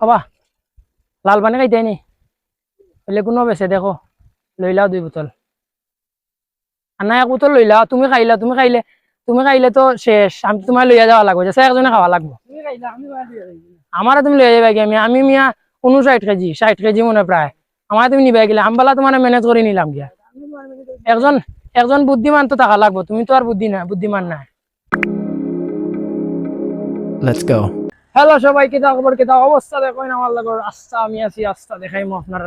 খাবা? লাল পানি খাইতে নি বলে কোনো বেছে দেখো লইলাও দুই বোতল। আর না এক বোতল লইলাও তুমি খাইলা তুমি খাইলে তুমি খাইলে তো শেষ আমি তোমার লইয়া যাওয়া লাগবে। যে একজনে খাওয়া লাগবে। আমারে তুমি লইয়া যাবে আমি আমি মিয়া কোনো উনষাট কেজি ষাট কেজি মনে প্রায় আমার তুমি নিবে গেলে। আমবালা বেলা তোমার ম্যানেজ করে নিলাম গিয়া। একজন একজন বুদ্ধিমান তো থাকা লাগবে। তুমি তো আর বুদ্ধি না বুদ্ধিমান না Let's go. হ্যালো সবাই কিতা খবর কিতা অবস্থা দেখেন আমার লগর আস্তা আমি আছি আস্তা দেখাইমু আপনারা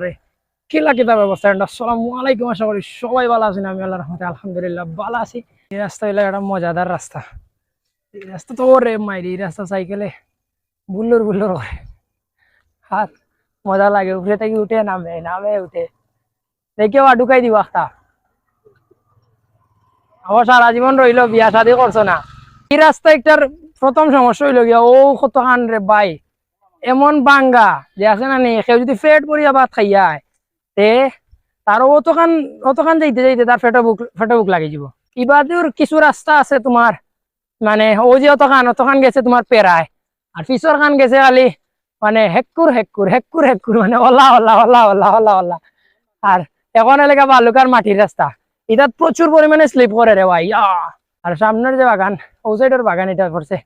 কিলা কিতা ব্যবস্থা আসসালামু আলাইকুম, আশা করি সবাই ভালো আছেন, আমি আল্লাহ রহমতে আলহামদুলিল্লাহ ভালো আছি। এই রাস্তা হইল একটা মজাদার রাস্তা। এই রাস্তা তো ওরে মাইরি, এই রাস্তা সাইকেলে বুল্লুর বুল্লুর করে। হাত মজা লাগে উপরে থেকে উঠে নামে নামে উঠে। দেখেও ঢুকাই দিব একটা আমার সারা জীবন রইল, বিয়া শাদি করছ না। এই রাস্তা একটার প্রথম সমস্যা হইল গিয়া, ও কত খান রে বাই এমন বাঙ্গা যে আছে না নি কেউ যদি ফেট পরিয়া ভাত খাইয়ায় তে তার অতখান অতখান যাইতে যাইতে তার ফেটো বুক ফেটো বুক লাগি যাব ইবাদের কিছু রাস্তা আছে তোমার মানে ও যে অতখান অতখান গেছে তোমার পেরায়, আর পিছর খান গেছে খালি মানে হেক্কুর হেক্কুর হেক্কুর হেক্কুর মানে ওলা ওলা ওলা ওলা ওলা ওলা আর এখন এলাকা বালুকার মাটির রাস্তা। এটাত প্রচুর পরিমাণে স্লিপ করে রে ভাই ইয়া। আর সামনের যে বাগান, ও সাইডের বাগান এটা করছে।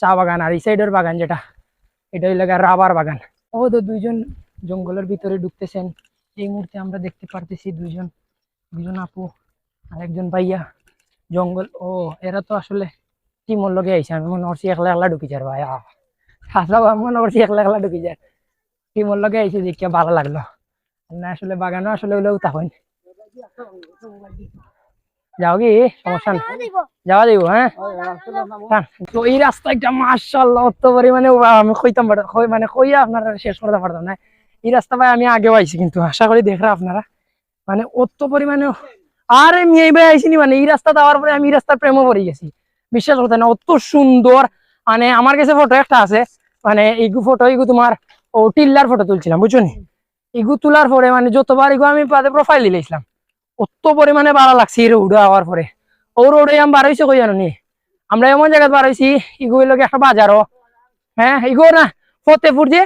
চা বাগান আর এই সাইডের বাগান যেটা, এটা হইলে রাবার বাগান। ও তো দুইজন জঙ্গলের ভিতরে ঢুকতেছেন। এই মুহূর্তে আমরা দেখতে পারতেছি দুইজন দুজন আপু আর একজন ভাইয়া। জঙ্গল, ও এরা তো আসলে টিমর লগে আইসে আমি মনে করছি একলা একলা ঢুকি যার ভাই আহ হাসলাম আমি মনে করছি একলা একলা ঢুকি যার। টিমর লগে আইসে দেখিয়া ভালো লাগল। না, আসলে বাগানও আসলে হইলেও তখন যাও কি সমস্যা নেই। যাওয়া যাইব হ্যাঁ? হ্যাঁ, তো এই রাস্তাটা মার্শাল্লাহ অত পরিমাণে আমি কইতাম মানে কইয়া আপনারা শেষ করতে পারতাম না। এই রাস্তা ভাই আমি আগেও আইছি কিন্তু আশা করি দেখরা আপনারা। মানে অত পরিমাণে আরে মেয়ে ভাই আইসিনি মানে এই রাস্তা যাওয়ার পরে আমি এই রাস্তার প্রেমও পড়ে গেছি। বিশ্বাস করতে না অত সুন্দর। মানে আমার কাছে ফটো একটা আছে মানে এইগু ফটো এইগু তোমার ও টিল্লার ফটো তুলছিলাম বুঝছ নি? এগু তোলার পরে মানে যতবার এগু আমি পাতে প্রোফাইল দিলেছিলাম অত পরিমাণে ভালো লাগছে এই রোড হওয়ার পরে। ও রোডে আমি হয়েছে কই জানো নি আমরা এমন জায়গায় বার হয়েছি লগে একটা বাজারও। হ্যাঁ ইগো না ফতেপুর যে?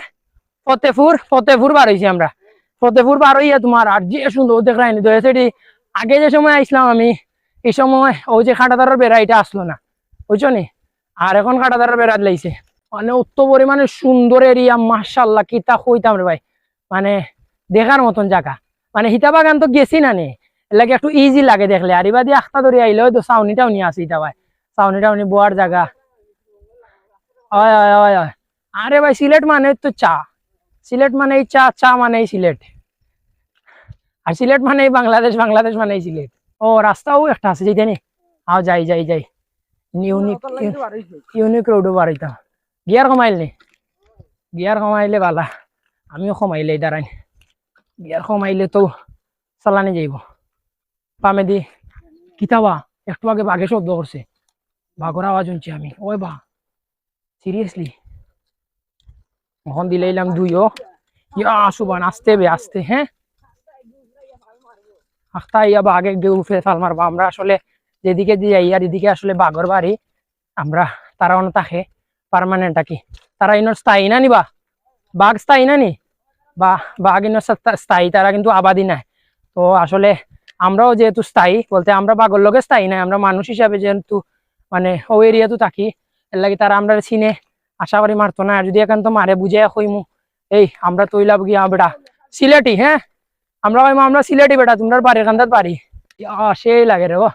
ফতেপুর ফতেপুর হয়েছি আমরা। ফতেপুর বার হইয়া তোমার আর যে সুন্দর দেখায়নি তো সেটি আগে যে সময় আইসলাম আমি এই সময় ওই যে খাটাদারের বেড়া, এটা আসলো না। বুঝছ নি? আর এখন খাটাদারের বেড়া লাইছে মানে অত পরিমাণে সুন্দর এরিয়া মার্শাল্লাহ কিতা কইতাম রে ভাই। মানে দেখার মতন জায়গা। মানে হিতা বাগান তো গেছি না নে। লাগে একটু ইজি লাগে দেখলে। আর এবার দিয়ে আখতা ধরে আইলে হয়তো সাউনি টাউনি আছে ইটা ভাই সাউনি টাউনি বোয়ার জায়গা। হয় হয় হয় হয় আরে ভাই, সিলেট মানে তো চা। সিলেট মানেই চা চা মানেই সিলেট। আর সিলেট মানেই বাংলাদেশ বাংলাদেশ মানেই সিলেট। ও, রাস্তাও একটা আছে যেটা নি? আও যাই যাই যাই। ইউনিক ইউনিক রোডও বাড়াইতাম গিয়ার কমাইল নি? গিয়ার কমাইলে বালা। আমিও কমাইলে দাঁড়াই গিয়ার কমাইলে তো চালানি যাইব। পামে দি কিতাবা, একটু আগে বাঘে শব্দ করছে। বাঘর আওয়াজ শুনছি আমি। ওই বা সিরিয়াসলি এখন দিলাইলাম দুইও ইয়া, সুবান, আসতে বে, আসতে হ্যাঁ? আখতা ইয়া বাঘে গেউ ফে ফাল মারবা। আমরা আসলে যেদিকে দিয়ে যাই আর এদিকে আসলে বাঘর বাড়ি, আমরা তারা অন্য থাকে পারমানেন্ট কি তারা ইনোর স্থায়ী না নিবা বাঘ স্থায়ী না নি? বা, বাঘ ইনোর স্থায়ী, তারা কিন্তু আবাদি নাই। তো আসলে আমরাও যেহেতু স্থায়ী, বলতে আমরা বাঘর লগে স্থায়ী নাই আমরা মানুষ হিসাবে যেহেতু মানে ও এরিয়াতে থাকি, এর লাগে তারা আমরা চিনে, আশা করি মারতো না। আর যদি একান্ত মারে বুঝে কইমু, এই, আমরা তৈলাব গিয়া বেটা, সিলেটি হ্যাঁ? আমরা কইমু, আমরা সিলেটি বেটা, তোমরা বাড়ি কান্দাত বাড়ি। সেই লাগে রে, ও।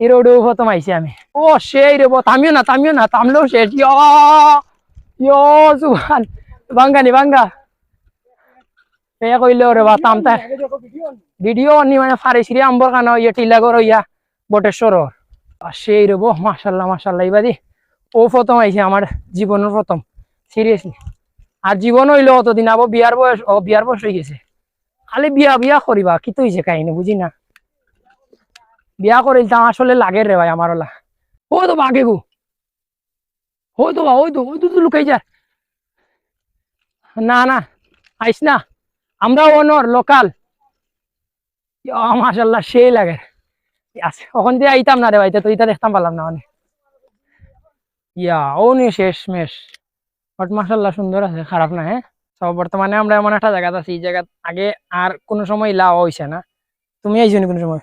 এই রোডে প্রথম আইছি আমি। ও, সেই রে থামিও না থামিও না, থামলেও শেষ। ইয়া সুবান বাঙ্গানি বাঙ্গা পে কইলে রে, বা তামতা ভিডিও নি মানে ফারেছিরি আম্বর কানো ইয়ে টিলাগর ইয়া বটেশ্বর সেই রে বো মাসাল্লাহ মাসাল্লাহ ইবাদি ও প্রথম আইছে আমার জীবনের প্রথম সিরিয়াসলি আর জীবন হইল অতদিন আবো বিয়ার বয়স, ও বিয়ার বয়স হয়ে গেছে। খালি বিয়া বিয়া করিবা কি তো হয়েছে কাহিনী, বুঝি না। বিয়া করিল তা আসলে লাগে রে ভাই আমার ওলা ও তো বাঘে গু ওই তো বা ওই তো ওই তো লুকাই যা। না না, আইস না। আমরা অনর, লোকাল। মাসাল্লাহ সেই লাগে। ওখান দিয়ে আইতাম না রে ভাই তো ইটা দেখতাম পারলাম না মানে। ইয়া নি শেষ মেশ বাট মাসাল্লাহ সুন্দর আছে, খারাপ না হ্যাঁ? তো বর্তমানে আমরা এমন একটা জায়গা আছি, এই জায়গা আগে আর কোনো সময় লাও হইছে না। তুমি আইছো কোনো সময়?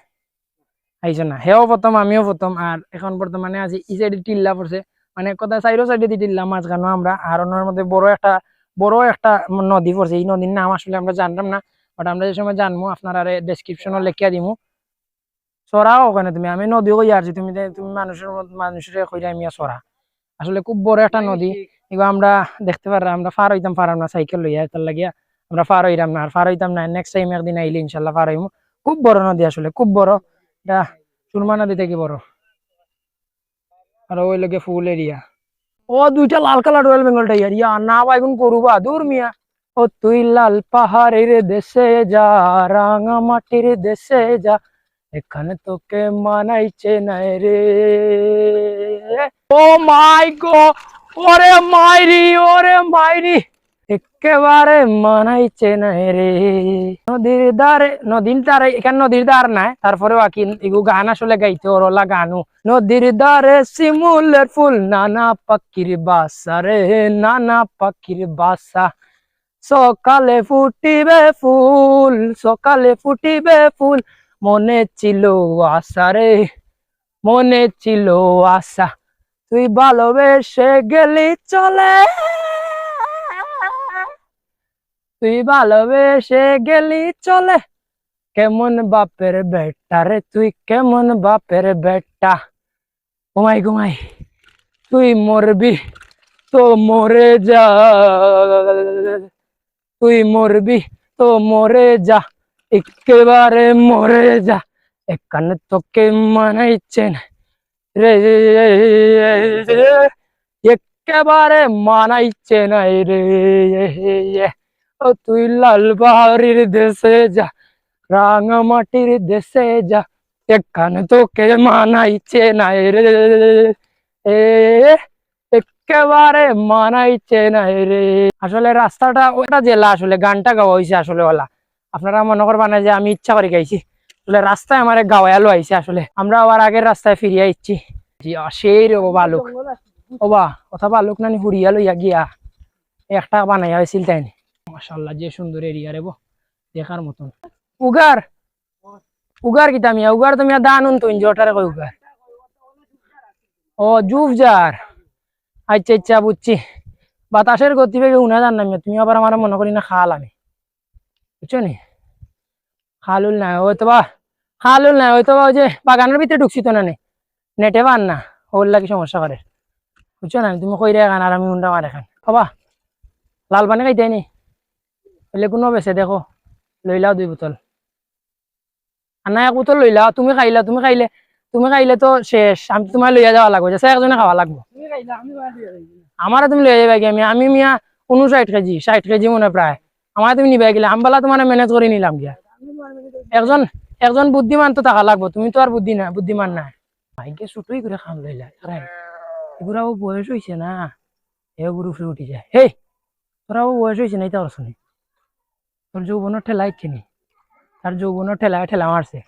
আইছো না হেও প্রথম, আমিও প্রথম, আর এখন বর্তমানে আছি এই সাইডে টিল্লা পড়ছে। মানে কথা সাইডো সাইডে দিয়ে টিল্লা মাঝখানো আমরা, আর ওনার মধ্যে বড় একটা বড় একটা নদী পড়ছে, এই নদীর নাম আসলে আমরা জানতাম না। বাট আমরা যে সময় জানব আপনারা ডেসক্রিপশনও লেখিয়া দিমু। চড়াও ওখানে তুমি আমি নদী কই আসছি তুমি তুমি মানুষের মানুষের কইরা আমি চড়া আসলে খুব বড় একটা নদী। এগুলো আমরা দেখতে পারলাম আমরা ফার হইতাম পারাম না সাইকেল লইয়া তার লাগিয়া আমরা ফার হইতাম না আর ফার হইতাম না নেক্সট টাইম একদিন আইলে ইনশাল্লাহ ফার হইমু। খুব বড় নদী আসলে খুব বড়। এটা সুরমা নদী থেকে বড়। আর ওই লগে ফুল এরিয়া। ও দুইটা লাল কালার রয়্যাল বেঙ্গল টাইগার ইয়া না বাইগুন করুবা? দূর মিয়া। ও তুই লাল পাহাড়ের দেশে যা, রাঙা মাটির দেশে যা, এখানে তোকে মানাইছে নাই রে। ও মাই গো, ওরে মাইরি ওরে মাইরি, একেবারে মানাইছে নাই রে। নদীর ধারে নদীর ধারে, এখানে নদীর ধার নাই তারপরে বাকি এগু গান আসলে গাইতে ওরলা গানু। নদীর ধারে শিমুলের ফুল, নানা পাখির বাসা রে, নানা পাখির বাসা। সকালে ফুটিবে ফুল, সকালে ফুটিবে ফুল। মনে ছিল আশা রে, মনে ছিল আশা। তুই ভালোবেসে গেলি, চলে। তুই ভালোবেসে গেলি, চলে। কেমন বাপের বেটা রে, তুই কেমন বাপের বেটা। ঘুমাই ঘুমাই। তুই মরবি, তো মরে যা। তুই মরবি তো মরে যা, একেবারে মরে যা। এখানে তোকে মানাইছে না রে, একেবারে মানাইছে না রে। ও তুই লাল বাহারির দেশে যা, রাঙা মাটির দেশে যা এখানে তোকে মানাইছে না রে। এ একেবারে মানাইছে না রে। আসলে রাস্তাটা ওটা জেলা, আসলে গানটা গাওয়া হয়েছে আসলে ওলা। আপনারা মনে করবা না যে আমি ইচ্ছা করে গাইছি। আসলে রাস্তায় আমার গাওয়ালো আইছে আসলে। আমরা আবার আগের রাস্তায় ফিরিয়ে আইছি সেই রে ও বালুক। ওবা কথা বালুক নানি হুড়িয়া লইয়া গিয়া একটা বানাইয়া হয়েছিল তাই যে সুন্দর এরিয়া দেখার মতন। উগার উগার মিয়া? উগার তো মিয়া দান উন তো ওটারে কই উগার? ও জুফ যার আচ্ছা আচ্ছা বুঝছি। বাতাসের গতি বেগে উনা জান না মিয়া তুমি আবার আমার মনে করি না খাল আমি। বুঝছ নি? খালুল নাই হয়তো বা, খালুল নাই হয়তো বা, ওই যে বাগানের ভিতরে ঢুকছি তো না নেটে পান না, ওর লাগি সমস্যা করে। বুঝছ না তুমি কই রে খান আর আমি উন্ডা মারে খান। খাবা লাল পানি খাইতে নি? বলে কোনো বেছে দেখো লইলাও দুই বোতল। আর না এক বোতল লইলাও তুমি খাইলা, তুমি খাইলে তুমি খাইলে তো শেষ। আমি তোমার লইয়া যাওয়া লাগবে, যে একজনে খাওয়া লাগবে। আমারে তুমি লইয়া যাবে আমি আমি মিয়া উনষাট কেজি, ষাট কেজি মনে প্রায় আমার তুমি নিবে গেলে আমবালা তোমার ম্যানেজ করে নিলাম গিয়া একজন একজন বুদ্ধিমান তো থাকা লাগবো। তুমি তো আর বুদ্ধি না বুদ্ধিমান না ভাইকে ছুটুই করে খাম লইলা এগুলাও বয়স হয়েছে না। এগুলো উঠে উঠে যায়। হেই! তোরাও বয়স হয়েছে না এটা শুনি। তোর যৌবনের ঠেলা ইচ্ছেনি তার যৌবনের ঠেলা ঠেলা মারছে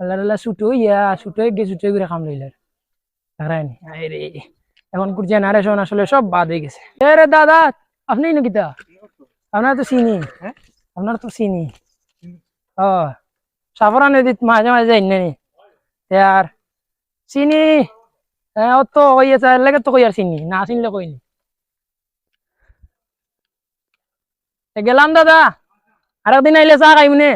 আল্লাহ আল্লাহ ছুটো ইয়া ছুটো গিয়ে ছুটো করে খাম লইলার তারাই রে এখন জেনারেশন আসলে সব বাদ হয়ে গেছে। রে দাদা আপনি নাকি তা? আপনার তো চিনি। আপনার তো চিনি। ও সাফরানে দিত মাঝে মাঝে যাই নি। আর চিনি? হ্যাঁ ও তো কই আছে লাগে তো কই আর চিনি? না চিনলে কইনি গেলাম দাদা। আর একদিন আইলে চা খাইমনে